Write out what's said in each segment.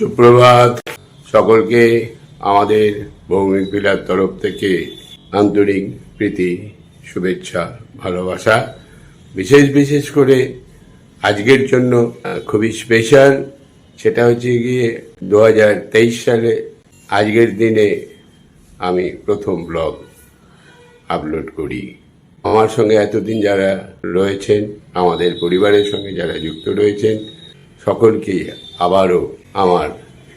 সুপ্রভাত। সকলকে আমাদের ভৌমিক বিলার তরফ থেকে আন্তরিক প্রীতি, শুভেচ্ছা, ভালোবাসা। বিশেষ বিশেষ করে আজকের জন্য খুবই স্পেশাল সেটা হচ্ছে গিয়ে দুহাজার তেইশ সালে আজকের দিনে আমি প্রথম ব্লগ আপলোড করি। আমার সঙ্গে এতদিন যারা রয়েছেন, আমাদের পরিবারের সঙ্গে যারা যুক্ত রয়েছেন সকলকেই আবারও আমার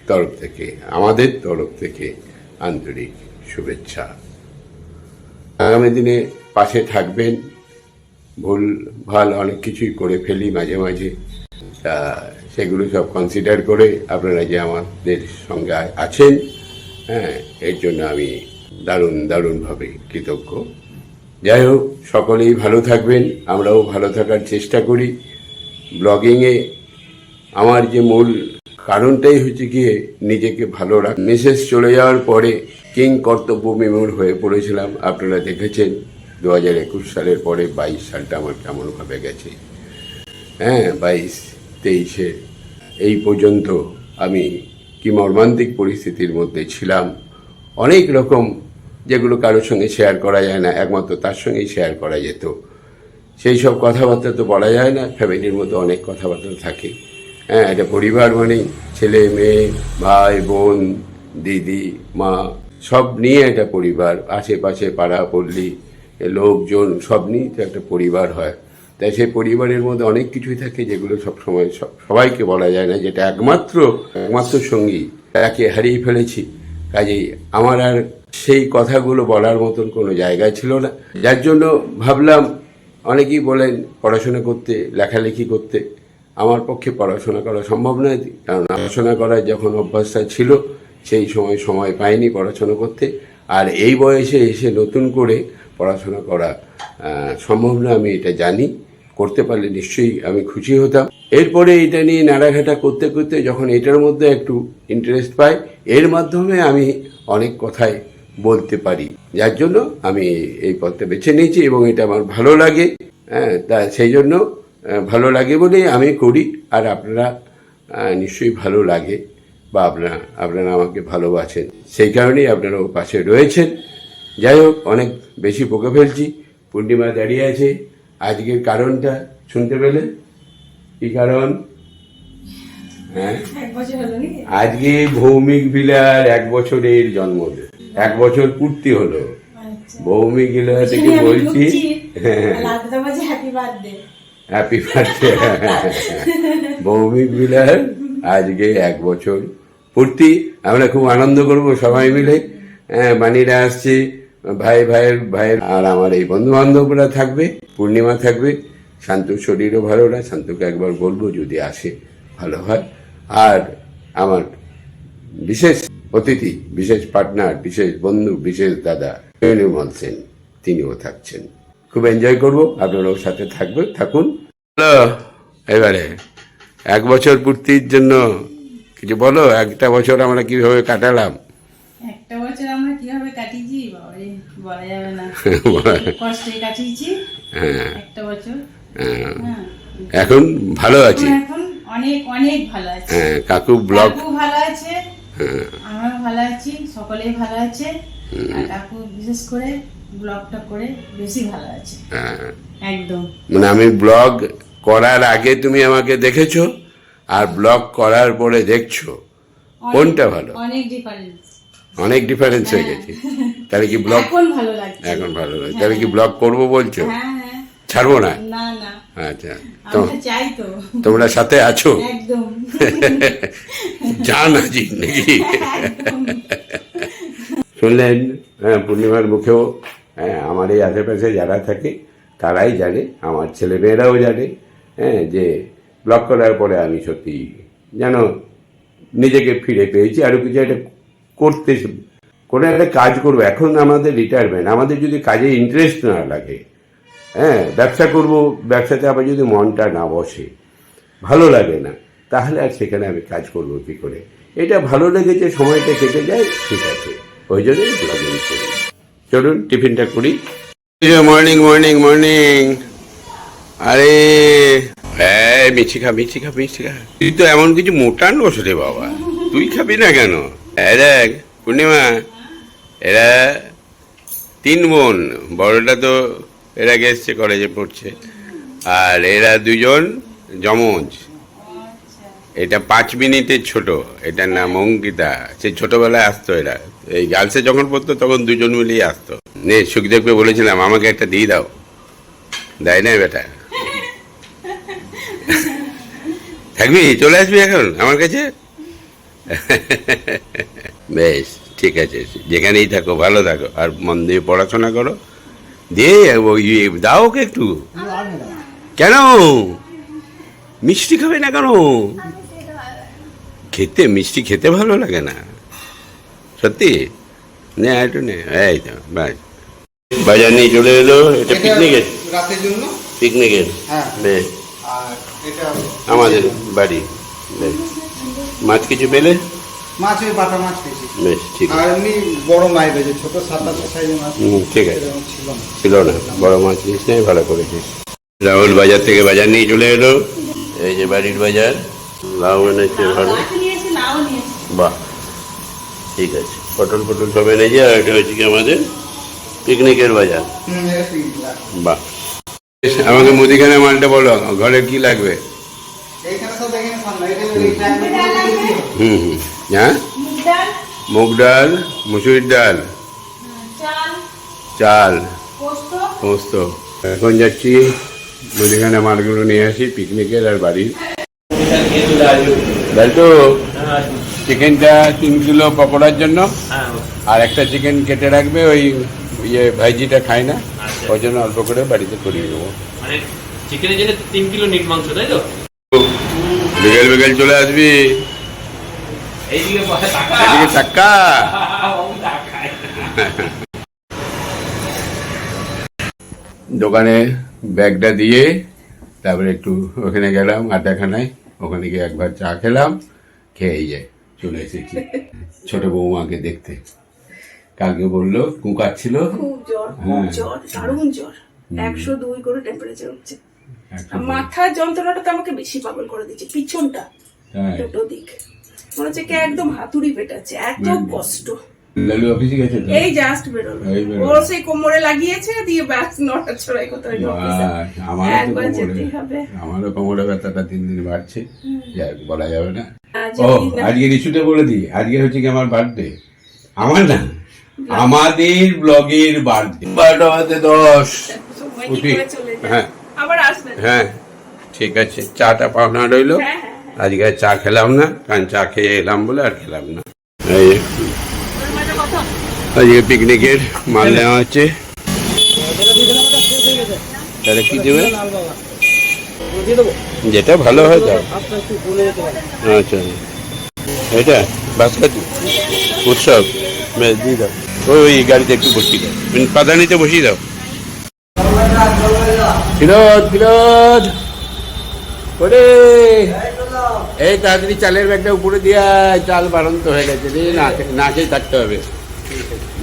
তরফ থেকে, আমাদের তরফ থেকে আন্তরিক শুভেচ্ছা। আগামী দিনে পাশে থাকবেন। ভুল, ভালো অনেক কিছুই করে ফেলি মাঝে মাঝে। তা সেগুলো সব কনসিডার করে আপনারা যে আমাদের সঙ্গে আছেন হ্যাঁ এর জন্য আমি দারুণ, দারুণভাবে কৃতজ্ঞ। যাই হোক, সকলেই ভালো থাকবেন। আমরাও ভালো থাকার চেষ্টা করি। ব্লগিংয়ে আমার যে মূল কারণটাই হচ্ছে গিয়ে নিজেকে ভালো রাখ মেসেজ চলে যাওয়ার পরে কিং কর্তব্য বিমূঢ় হয়ে পড়েছিলাম। আপনারা দেখেছেন দু হাজার একুশ সালের পরে বাইশ সালটা আমার কেমনভাবে গেছে। হ্যাঁ বাইশ, তেইশে, এই পর্যন্ত আমি কি মর্মান্তিক পরিস্থিতির মধ্যে ছিলাম। অনেক রকম যেগুলো কারোর সঙ্গে শেয়ার করা যায় না, একমাত্র তার সঙ্গেই শেয়ার করা যেত। সেই সব কথাবার্তা তো বলা যায় না ফ্যামিলির মধ্যে অনেক কথাবার্তা থাকে। হ্যাঁ এটা পরিবার মানেই ছেলে, মেয়ে, ভাই, বোন, দিদি, মা, সব নিয়ে একটা পরিবার, আশেপাশে পাড়া, পল্লী লোকজন, সব নিয়ে তো একটা পরিবার হয়। তাই সেই পরিবারের মধ্যে অনেক কিছুই থাকে যেগুলো সব সময় সবাইকে বলা যায় না, যেটা একমাত্র একমাত্র সঙ্গী। তাকে হারিয়ে ফেলেছি। কাজেই আমার আর সেই কথাগুলো বলার মতন কোনো জায়গা ছিল না। যার জন্য ভাবলাম, অনেকেই বলেন, পড়াশোনা করতে, লেখালেখি করতে। আমার পক্ষে পড়াশোনা করা সম্ভব নয়, কারণ পড়াশোনা করার যখন অভ্যাসটা ছিল, সেই সময় সময় পাইনি পড়াশোনা করতে। আর এই বয়সে এসে নতুন করে পড়াশোনা করা সম্ভব না আমি এটা জানি। করতে পারলে নিশ্চয়ই আমি খুশি হতাম। এরপরে এটা নিয়ে নাড়াঘাটা করতে করতে যখন এটার মধ্যে একটু ইন্টারেস্ট পাই, এর মাধ্যমে আমি অনেক কথাই বলতে পারি। যার জন্য আমি এই পথটা বেছে নিয়েছি এবং এটা আমার ভালো লাগে। হ্যাঁ তা সেই জন্য ভালো লাগে বলেই আমি করি আর আপনারা নিশ্চয়ই ভালো লাগে বা আপনারা আপনারা আমাকে ভালোবাসেন। সেই কারণেই আপনারাও পাশে রয়েছেন। যাই হোক অনেক বেশি বকে ফেলছি পূর্ণিমা দাঁড়িয়ে আছে। আজকের কারণটা শুনতে পেলেন? কি কারণ? হ্যাঁ? আজকে ভৌমিক বিলার এক বছরের জন্মদিন। এক বছর পূর্তি হলো। আচ্ছা। ভৌমিক বিলা থেকে বলছি হ্যাঁ। হ্যাপি বার্থডে ভৌমিক বিলার আজকে এক বছর। পূর্তি আমরা খুব আনন্দ করব সবাই মিলে। হ্যাঁ, বাণীরা আসছে ভাই ভাইয়ের ভাইয়ের। আর আমার এই বন্ধু বান্ধবরা থাকবে পূর্ণিমা থাকবে। শান্তুর শরীরও ভালো না শান্তুকে একবার বলব যদি আসে ভালো হয়। আর আমার বিশেষ অতিথি বিশেষ পার্টনার বিশেষ বন্ধু বিশেষ দাদা নির্মল সেন তিনিও থাকছেন। খুব এনজয় করব। আপনারাও সাথে থাকবে থাকুন। এবারে এক বছর পূর্তির জন্য কিছু বলো? একটা বছর আমরা কীভাবে কাটালাম? একটা বছর আমরা কীভাবে কাটিয়েছি? বলা যাবে না। কষ্টে কাটিয়েছি। হ্যাঁ, একটা বছর। হ্যাঁ। হ্যাঁ। এখন ভালো আছি। এখন অনেক অনেক ভালো আছি। হ্যাঁ কাকু ব্লগ ভালো আছে। হ্যাঁ, ভালো আছি। সকলেই ভালো আছে। কাকু বিশেষ করে ব্লগটা করে বেশি ভালো আছে। হ্যাঁ। একদম। মানে আমি ব্লগ করার আগে তুমি আমাকে দেখেছ আর ব্লগ করার পরে দেখছ। কোনটা ভালো? অনেক ডিফারেন্স অনেক ডিফারেন্স হয়ে গেছে। তাহলে কি ব্লগ এখন ভালো লাগছে। এখন ভালো লাগে তাহলে কি ব্লগ করব বলছো? হ্যাঁ হ্যাঁ। ছাড়বো না? না না। আচ্ছা। তো চাই তো। তোমরা সাথে আছো? একদম। জান আজি নাকি? শুনলেন হ্যাঁ, পূর্ণিমার মুখেও হ্যাঁ, আমার এই আশেপাশে যারা থাকে তারাই জানে আমার ছেলেমেয়েরাও জানে হ্যাঁ যে ব্লক করার পরে আমি সত্যি যেন নিজেকে ফিরে পেয়েছি। আরও কিছু একটা করতে কোনো একটা কাজ করব। এখন আমাদের রিটায়ারমেন্ট আমাদের যদি কাজে ইন্টারেস্ট না লাগে হ্যাঁ ব্যবসা করব ব্যবসাতে আবার যদি মনটা না বসে ভালো লাগে না তাহলে আর সেখানে আমি কাজ করব কি করে? এটা ভালো লেগেছে সময়টা কেটে যায় ঠিক আছে। ওই জন্যই ব্লগিং করি। চলুন টিফিনটা করি। মর্নিং মর্নিং মর্নিং আরে হ্যাঁ মিষ্টি খা মিষ্টি খা মিষ্টি খা। তুই তো এমন কিছু মোটান বস রে বাবা। তুই খাবি না কেন? দেখ পূর্ণিমা এরা তিন বোন। বড়টা তো এরা এসছে কলেজে পড়ছে। আর এরা দুজন যমজ। এটা পাঁচ মিনিটের ছোট। এটার নাম অঙ্কিতা। সে ছোটবেলায় আসতো এরা। এই গার্লসে যখন পড়তো, তখন দুজন মিলেই আসতো। নে, সুখদেবকে বলেছিলাম, আমাকে একটা দিয়ে দাও। দেয় না বেটা। থাকবি? চলে আসবি এখন আমার কাছে? বেশ, ঠিক আছে। যেখানেই থাকো, ভালো থাকো। আর মন দিয়ে পড়াশোনা করো। দিয়ে ওই দাও ওকে একটু। কেন? মিষ্টি খাবে না কেন? খেতে, মিষ্টি খেতে ভালো লাগে না। সত্যি? নে একটু নে। এই তো বাস বাজার নিয়ে চলে এলো এটা পিকনিকের রাতের জন্য? পিকনিকের হ্যাঁ। বেশ আমাদের বাড়ি বেশ মাছ কিছু পেলে? মাছ ওই বাটা মাছ পেয়েছি। বেশ ঠিক আর আছে এমনি বড় মাছ পেয়েছে ছোট সাত আট সাইজের মাছ ঠিক আছে। ছিল না। বড় মাছ নিস নাই ভালো করেছিস। রাহুল বাজার থেকে বাজার নিয়ে চলে এলো। এই যে বাড়ির বাজার লাউ এনেছে ভালো বাহ। ঠিক আছে। পটল পটল সব এনেছে আর এটা হচ্ছে কি আমাদের? পিকনিকের বাজার। বাহ। আমাকে মুদিখানা মালটা বলো ঘরে কি লাগবে? হুম। হুম হ্যাঁ? মুগ ডাল। ডাল মুসুরির ডাল। চাল। পোস্ত। সমস্ত এখন যাচ্ছি মুদিখানা মালগুলো নিয়ে আসি পিকনিকের আর বাড়ির। বেল্টু চিকেনটা তিন কিলো পকোড়ার জন্য। আর একটা চিকেন কেটে রাখবে ওই ইয়ে ভাইজিটা খায় না। ওই জন্য অল্প করে বাড়িতে করিয়ে দেবো। মানে চিকেনের জন্য তিন কিলো নিট মাংস তাই তো? বিকেল বিকেল চলে আসবি। এইদিকে এদিকে টাকা দোকানে ব্যাগটা দিয়ে তারপরে একটু ওখানে গেলাম আড্ডাখানায় ওখানে গিয়ে একবার চা খেলাম খেয়েই যায় চলে এসেছি। ছোট বৌমাকে দেখতে। কালকে বলল কুকার খুব জ্বর খুব হ্যাঁ। জ্বর দারুণ জ্বর। একশো দুই করে টেম্পারেচার হচ্ছে। মাথা যন্ত্রণাটা তো আমাকে বেশি পাগল করে দিচ্ছে পিছনটা হ্যাঁ। দুটো দিক। মনে হচ্ছে কি একদম হাতুড়ি পেটাচ্ছে এত কষ্ট। লালু অফিসে গেছে এই জাস্ট বেরোলো। এই বেরোলো। ও সেই কোমরে লাগিয়েছে দিয়ে ব্যাস নটা ছড়াই কোথায় একবার কোমরে যেতেই হবে। আমারও কোমরে ব্যথাটা দিন দিন বাড়ছে। বলা যাবে না। ও আজকে ইস্যুটা বলে দিই। আজকে হচ্ছে কি আমার বার্থডে আমার না আমাদের ব্লগের বার্থডে বারোটা বাজে দশ। উঠি। হ্যাঁ। আবার আসবেন হ্যাঁ ঠিক আছে। চাটা পাওনা রইল। হ্যাঁ, হ্যাঁ, আজকে আর চা খেলাম না কারণ চা খেয়ে এলাম বলে আর খেলাম না। এই আজকে পিকনিকের মাল নেওয়া হচ্ছে। তাহলে কি দেবে? যেটা ভালো হয় দাও। আচ্ছা এটা বাসকাতি উৎসব। দিয়ে দাও। ওই ওই গাড়িতে একটু বসিয়ে দাও। পাদানিতে বসিয়ে দাও। ফিরোজ ফিরোজ। ওরে, এই তাড়াতাড়ি চালের ব্যাগটা উপরে দিয়ে চাল বাড়ন্ত হয়ে গেছে। রে না খেয়ে থাকতে হবে।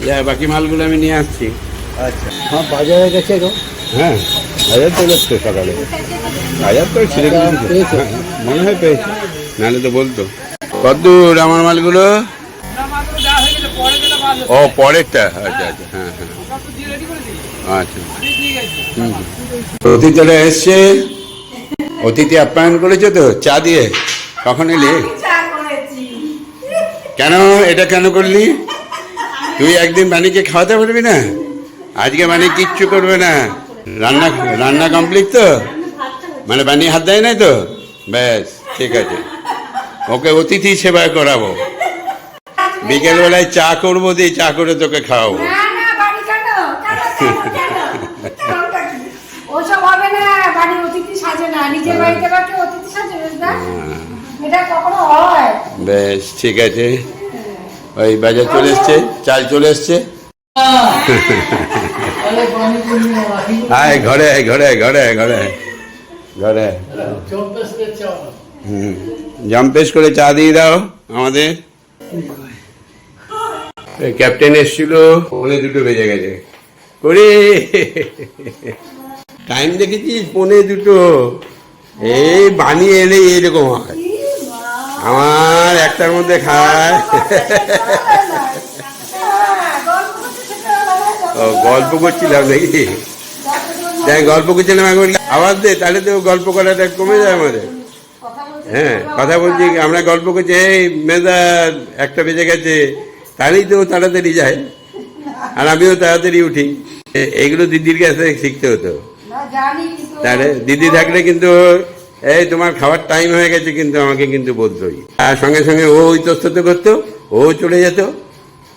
যা বাকি মালগুলো আমি নিয়ে আসছি। হ্যাঁ বাজারে গেছে গো হ্যাঁ বাজার চলে এসছে সকালে। বাজার তো ছেড়ে মনে হয় পেয়েছে। নাহলে তো বলতো। কদ্দূর আমার মালগুলো? ও পরেরটা। আচ্ছা আচ্ছা হ্যাঁ হ্যাঁ। আচ্ছা। হুম, হুম। অতিথিরা এসছে। অতিথি আপ্যায়ন করেছ তো চা দিয়ে। কখন এলি? কেন? এটা কেন করলি? তুই একদিন বাণীকে খাওয়াতে পারবি না? আজকে বাণী কিচ্ছু করবে না। রান্না রান্না কমপ্লিট তো? মানে বাণী হাত দেয় নাই তো? ব্যাস ঠিক আছে। ওকে অতিথি সেবা করাবো। বিকেলবেলায় চা করব দিয়ে চা করে তোকে খাওয়াবো। না না বাড়ি কেন? কেন কেন? কেন ওসব হবে না বাড়ি অতিথি সাজে না। নিজের বাড়িতে বা কেউ অতিথি সাজে না এটা কখনো হয়। বেশ ঠিক আছে। ওই বাজার চলে এসছে, চাল চলে এসছে। আয় ঘরে ঘরে ঘরে ঘরে ঘরে। হুম জম্পেশ করে চা দিয়ে দাও আমাদের। ক্যাপ্টেন এসছিল, পৌনে দুটো বেজে গেছে। করে। টাইম দেখেছিস? পৌনে দুটো। এই বানিয়ে এলে এইরকম হয়। আমার একটার মধ্যে খায়। ও গল্প করছিলাম নাকি? যাই গল্প করছিলাম এখন। আওয়াজ দে তাহলে তো গল্প করাটা কমে যায় আমাদের। হ্যাঁ কথা বলছি আমরা গল্প করছি এই মেজা একটা বেজে গেছে তাহলেই তো তাড়াতাড়ি যায়। আর আমিও তাড়াতাড়ি উঠি। এ- এইগুলো দিদির কাছে শিখতে হতো। তাহলে দিদি থাকলে কিন্তু এই, তোমার খাওয়ার টাইম হয়ে গেছে, কিন্তু আমাকে কিন্তু বলতোই। আর সঙ্গে সঙ্গে ও ইতস্তত করতো, ও চলে যেত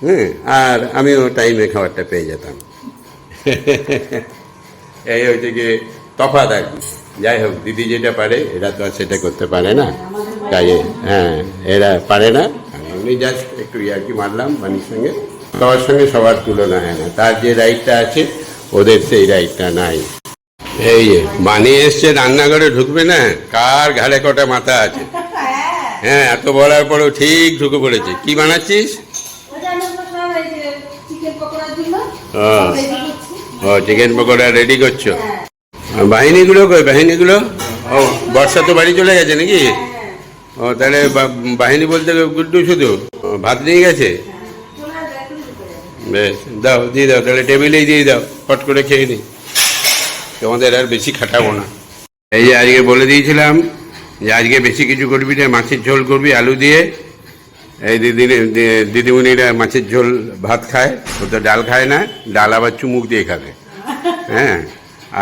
হ্যাঁ আর আমিও টাইমে খাবারটা পেয়ে যেতাম। এই হচ্ছে কি তফাৎ আর কি। যাই হোক, দিদি যেটা পারে, এরা তো আর সেটা করতে পারে না। তাই হ্যাঁ এরা পারে না। আমি জাস্ট একটু ইয়ার্কি মারলাম বানির সঙ্গে। সবার সঙ্গে সবার তুলনা হয় না। তার যে রাইটটা আছে, ওদের সেই রাইটটা নাই। এই বানিয়ে এসছে রান্নাঘরে ঢুকবে না? কার ঘাড়ে কটা মাথা আছে? হ্যাঁ এত বলার পরেও ঠিক ঢুকে পড়েছে। কি বানাচ্ছিস? ও চিকেন পকোড়া রেডি করছ? বাহিনীগুলো কই বাহিনীগুলো? ও বর্ষা তো বাড়ি চলে গেছে নাকি? ও তাহলে বাহিনী বলতে গুড্ডু শুধু? ভাত নিয়ে গেছে? বেশ দাও দিয়ে দাও তাহলে টেবিলেই দিয়ে দাও ফট করে খেয়ে নি। তোমাদের আর বেশি খাটাবো না। এই যে আজকে বলে দিয়েছিলাম যে আজকে বেশি কিছু করবি না মাছের ঝোল করবি আলু দিয়ে। এই দিদি দিদিমণিরা মাছের ঝোল ভাত খায় ও তো ডাল খায় না ডাল আবার চুমুক দিয়ে খাবে। হ্যাঁ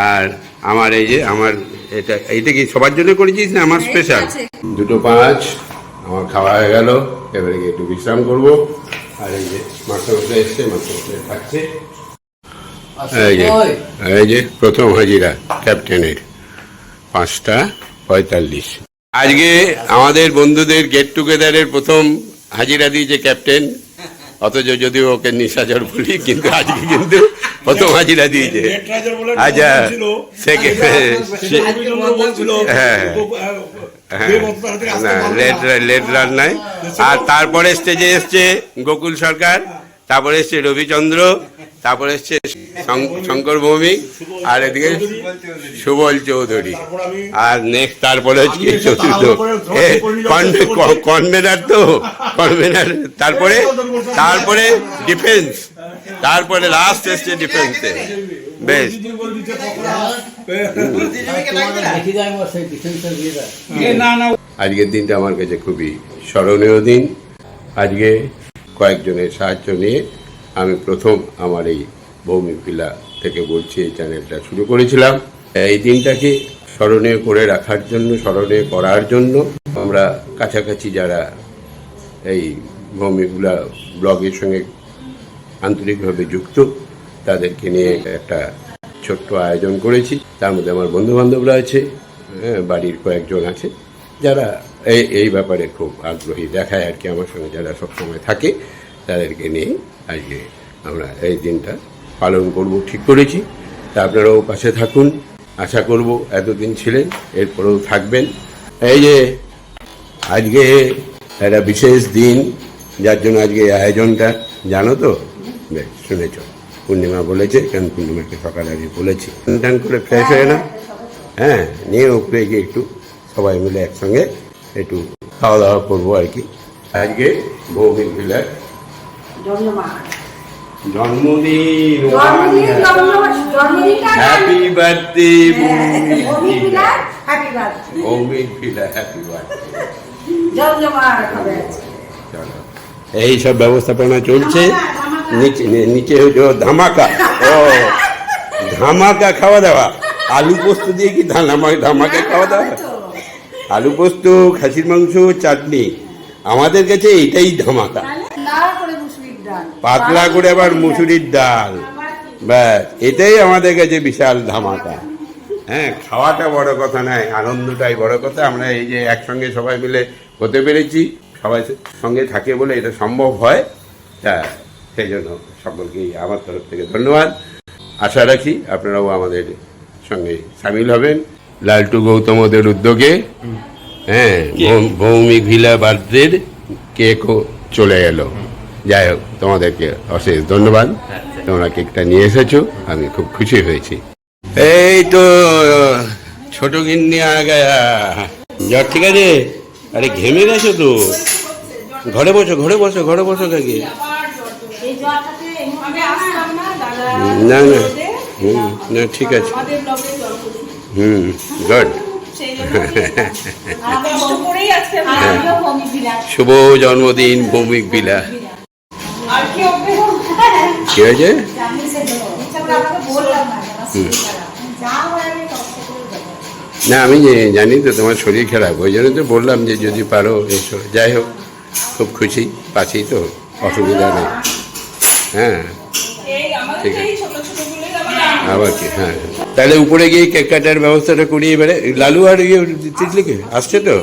আর আমার এই যে আমার এটা এইটা কি সবার জন্য করেছিস না আমার স্পেশাল দুটো পাঁচ আমার খাওয়া হয়ে গেল এবারে গিয়ে একটু বিশ্রাম করব। আর এই যে মাস্টারমশাই এসছে মাস্টারমশাই খাচ্ছে। এই যে এই যে প্রথম হাজিরা ক্যাপ্টেনের পাঁচটা পঁয়তাল্লিশ আজকে আমাদের বন্ধুদের গেট টুগেদারের প্রথম হাজিরা দিয়েছে ক্যাপ্টেন অথচ যদিও ওকে নিশাচর বলি কিন্তু আজকে কিন্তু প্রথম হাজিরা দিয়েছে আচ্ছা সে- হ্যাঁ হ্যাঁ লেট লেট রান নাই আর তারপরে স্টেজে এসছে গোকুল সরকার তারপরে এসছে রবিচন্দ্র, তারপরে এসছে শঙ্কর ভৌমিক, আর এদিকে সুবল চৌধুরী। আর নেক্সট তারপরে হচ্ছে চতুর্থ। কনভেনার তো কনভেনার তারপরে তারপরে ডিফেন্স তারপরে লাস্ট এসছে ডিফেন্সে বেশ। আজকের দিনটা আমার কাছে খুবই স্মরণীয় দিন। আজকে কয়েকজনের সাহায্য নিয়ে আমি প্রথম আমার এই ভৌমিক পিলা থেকে বলছি এই চ্যানেলটা শুরু করেছিলাম। এই দিনটাকে স্মরণীয় করে রাখার জন্য স্মরণীয় করার জন্য আমরা কাছাকাছি যারা এই ভৌমিকগুলা ব্লগের সঙ্গে আন্তরিকভাবে যুক্ত তাদেরকে নিয়ে একটা ছোট্ট আয়োজন করেছি। তার মধ্যে আমার বন্ধু বান্ধবরা আছে হ্যাঁ, বাড়ির কয়েকজন আছে যারা এই এই ব্যাপারে খুব আগ্রহী দেখায় আর কি আমার সঙ্গে যারা সবসময় থাকে, তাদেরকে নিয়ে আজকে আমরা এই দিনটা পালন করব, ঠিক করেছি। তা আপনারাও পাশে থাকুন। আশা করব এতদিন ছিলেন, এরপরেও থাকবেন। এই যে আজকে একটা বিশেষ দিন, যার জন্য আজকে আয়োজনটা, জানো তো? বেশ, শুনেছ। পূর্ণিমা বলেছে, কারণ পূর্ণিমাকে সকালে আগে বলেছি। টান করে ফ্রেশ হয়ে না হ্যাঁ নিয়ে উপরে গিয়ে একটু সবাই মিলে একসঙ্গে একটু খাওয়া দাওয়া করব আর কি। আজকে ভৌমিক বিলার জন্মদিন। Happy birthday Bhowmik birthday. চলো। এই সব ব্যবস্থাপনা চলছে। নিচে নিচে হচ্ছে ধামাকা। ও ধামাকা খাওয়া দাওয়া। আলু পোস্ত দিয়ে কি ধামাকা ধামাকা খাওয়া দাওয়া? আলু পোস্ত, খাসির মাংস, চাটনি। আমাদের কাছে এটাই ধামাকা। পাতলা করে আবার মুসুরির ডাল। ব্যাস, এটাই আমাদের কাছে বিশাল ধামাকা। হ্যাঁ খাওয়াটা বড় কথা নয়, আনন্দটাই বড় কথা। আমরা এই যে একসঙ্গে সবাই মিলে হতে পেরেছি, সবাই সঙ্গে থাকে বলে এটা সম্ভব হয়। তা, সেই জন্য সকলকেই আমার তরফ থেকে ধন্যবাদ। আশা রাখি আপনারাও আমাদের সঙ্গে সামিল হবেন। লালটু গৌতমদের উদ্যোগে হ্যাঁ ভৌমিক ভিলা বার্থডের কেকও চলে এলো। যাই হোক তোমাদেরকে অশেষ ধন্যবাদ। তোমরা কেকটা নিয়ে এসেছ আমি খুব খুশি হয়েছি। এই তো ছোট গিন্নি আ গায়া জ্বর ঠিক আছে। আরে ঘেমে গেছো তো? ঘরে বসো ঘরে বসো ঘরে বসো কাকি। এই জ্বরটাতে আমি আসতাম না দাদা। না না। হুম না ঠিক আছে। হুম গুড শুভ জন্মদিন ভৌমিক বিলা। কি হয়েছে? না হয় আমি জানি তো তোমার শরীর খারাপ ওই জন্য তো বললাম যে যদি পারো এসো। যাই হোক খুব খুশি পাচ্ছি তো অসুবিধা নেই। হ্যাঁ। ঠিক আছে। আবার আবার কি? হ্যাঁ। তাহলে উপরে গিয়ে কেক কাটার ব্যবস্থাটা করিয়ে এবারে লালু আর ইয়ে তিতলিকে আসছে তো?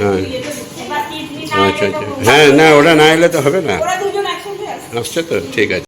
হ্যাঁ। আচ্ছা আচ্ছা। হ্যাঁ না ওরা না এলে তো হবে না। আসছে তো ঠিক আছে।